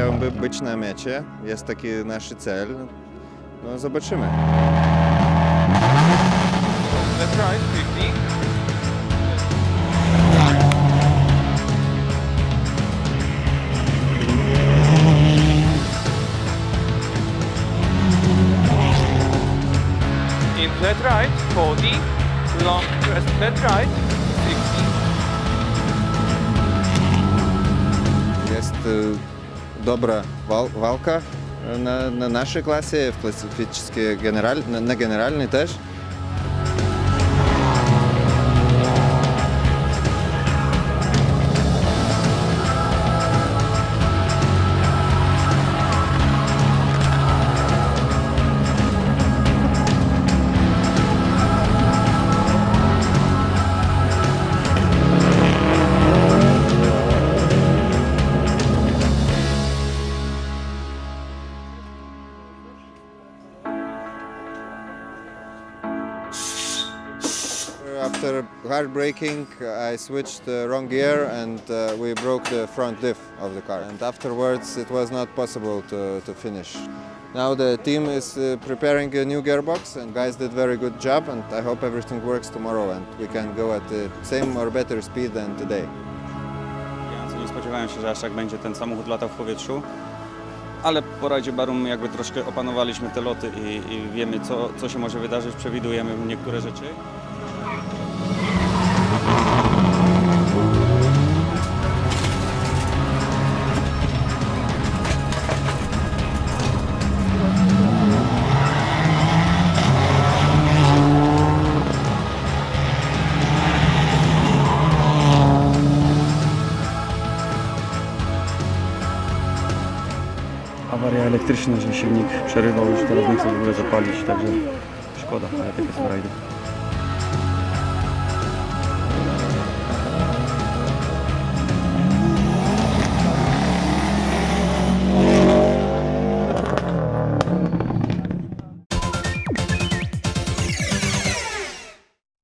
chciałbym być na mecie. Jest taki nasz cel. No zobaczymy. That's right, 50. In flat right, 40. Long crest flat right, 60. Jest y, добре Валка э, на на нашій класі, в класифічній генераль, на генеральній тоже. After hard braking, I switched the wrong gear and uh, we broke the front diff of the car. And afterwards, it was not possible to, to finish. Now the team is uh, preparing a new gearbox and guys did very good job and I hope everything works tomorrow and we can go at the same or better speed than today. Ja nie spodziewałem się, że aż tak będzie ten samochód latał w powietrzu. Ale po rajdzie Barum jakby troszkę opanowaliśmy te loty i, i wiemy co, co się może wydarzyć, przewidujemy niektóre rzeczy. Awaria elektryczna, że silnik przerywał już teraz nie chce w ogóle zapalić, także szkoda, ale takie są rajdy.